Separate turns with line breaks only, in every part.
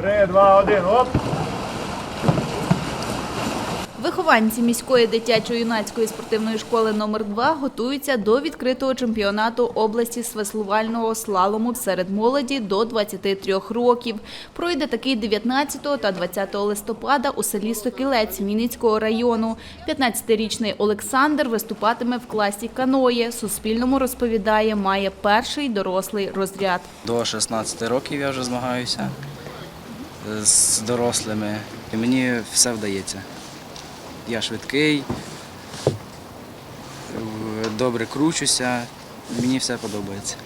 Три, два, один, оп.
Вихованці міської дитячо-юнацької спортивної школи номер 2 готуються до відкритого чемпіонату області з веслувального слалому серед молоді до 23 років. Пройде такий 19 та 20 листопада у селі Сокілець Вінницького району. 15-річний Олександр виступатиме в класі каноє. Суспільному розповідає, має перший дорослий розряд.
До 16 років я вже змагаюся з дорослими, і мені все вдається. Я швидкий, добре кручуся, мені все подобається.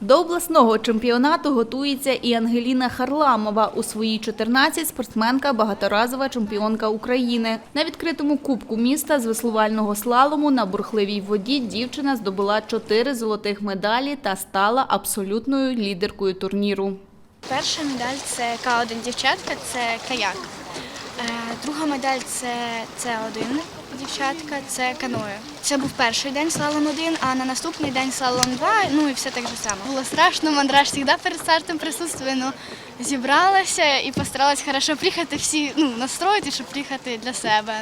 До обласного чемпіонату готується і Ангеліна Харламова. У свої 14 спортсменка багаторазова чемпіонка України. На відкритому кубку міста з веслувального слалому на бурхливій воді дівчина здобула 4 золотих медалі та стала абсолютною лідеркою турніру.
Перша медаль це К1 дівчатка, це каяк. Е, Друга медаль це С1 дівчатка, це каное. Це був перший день слалом 1, а на наступний день слалом 2, ну і все так же само. Було страшно, мандраж завжди перед стартом присутствує, ну зібралася і постаралась хорошо приїхати всі, ну, настроїти, щоб приїхати для себе,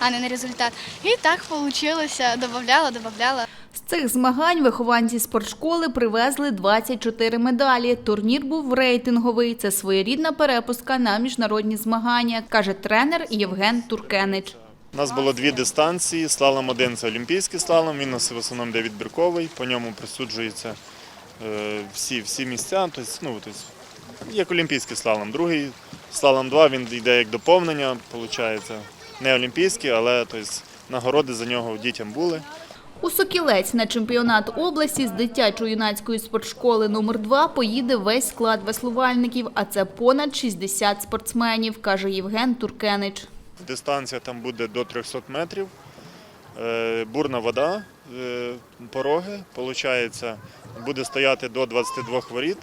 а не на результат. І так вийшло, додавала, додавала.
З цих змагань вихованці спортшколи привезли 24 медалі. Турнір був рейтинговий. Це своєрідна перепустка на міжнародні змагання, каже тренер Євген Туркенич.
У нас було дві дистанції. Слалом один це олімпійський слалом, він у нас в основному де відбірковий, по ньому присуджуються е, всі, всі місця. Тобто, ну, тобто, як олімпійський слалом. Другий слалом 2 він йде як доповнення, виходить. Не олімпійський, але тобто, нагороди за нього дітям були.
У Сокілець на чемпіонат області з дитячо-юнацької спортшколи номер 2 поїде весь склад веслувальників, а це понад 60 спортсменів, каже Євген Туркенич.
Дистанція там буде до 300 метрів. Е, Бурна вода, е, пороги, Получається, буде стояти до 22 воріт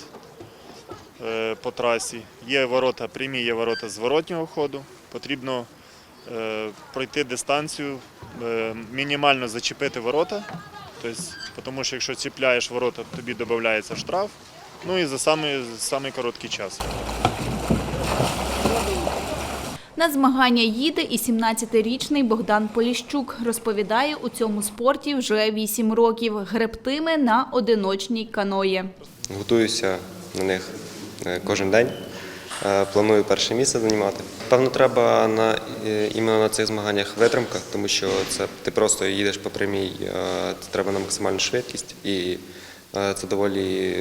е, по трасі. Є ворота прямі, є ворота зворотнього ходу. Потрібно пройти дистанцію, мінімально зачепити ворота. Тобто, тому що якщо чіпляєш ворота, тобі додається штраф. Ну і за самий, самий короткий час.
На змагання їде і 17-річний Богдан Поліщук. Розповідає, у цьому спорті вже 8 років. Гребтиме на одиночній каної.
Готуюся на них е, кожен день. Е, Планую перше місце займати. Певно, треба на е, іменно на цих змаганнях витримка, тому що це ти просто їдеш по прямій, це треба на максимальну швидкість, і це доволі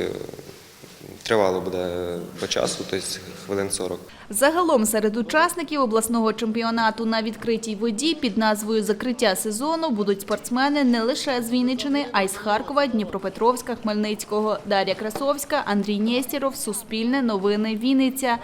тривало буде по часу, тобто хвилин 40.
Загалом серед учасників обласного чемпіонату на відкритій воді під назвою Закриття сезону будуть спортсмени не лише з Вінничини, а й з Харкова, Дніпропетровська, Хмельницького. Дар'я Красовська, Андрій Нєстєров, Суспільне, Новини, Вінниця.